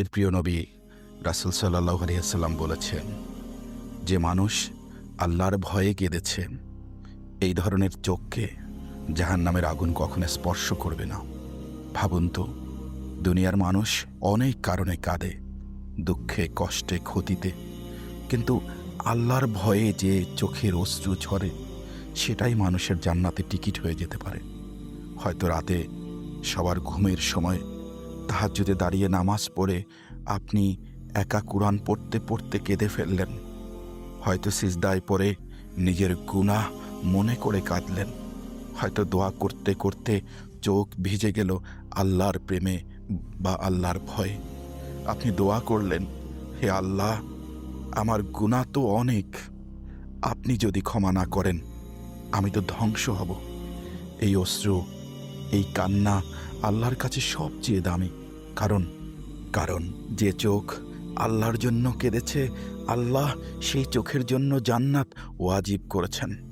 আমাদের প্রিয় নবী রাসুল সাল্লাহ আলিয়াল্লাম বলেছেন, যে মানুষ আল্লাহর ভয়ে কেঁদেছে, এই ধরনের চোখকে জাহান নামের আগুন কখনো স্পর্শ করবে না। ভাবুন তো, দুনিয়ার মানুষ অনেক কারণে কাঁদে, দুঃখে, কষ্টে, ক্ষতিতে। কিন্তু আল্লাহর ভয়ে যে চোখের অশ্রু ঝরে, সেটাই মানুষের জান্নাতে টিকিট হয়ে যেতে পারে। হয়তো রাতে সবার ঘুমের সময় তাহাজ্জুদে দাঁড়িয়ে নামাজ পড়ে, আপনি একা কোরআন পড়তে পড়তে কেঁদে ফেললেন। হয়তো সিজদায় পড়ে নিজের গুনাহ মনে করে কাঁদলেন। হয়তো দোয়া করতে করতে চোখ ভিজে গেল আল্লাহর প্রেমে বা আল্লাহর ভয়ে। আপনি দোয়া করলেন, হে আল্লাহ, আমার গুণা তো অনেক। আপনি যদি ক্ষমা না করেন, আমি তো ধ্বংস হব। এই অশ্রু, এই কান্না আল্লাহর কাছে সবচেয়ে দামি। কারণ কারণ যে চোখ আল্লাহর জন্য কেঁদেছে, আল্লাহ সেই চোখের জন্য জান্নাত ওয়াজিব করেছেন।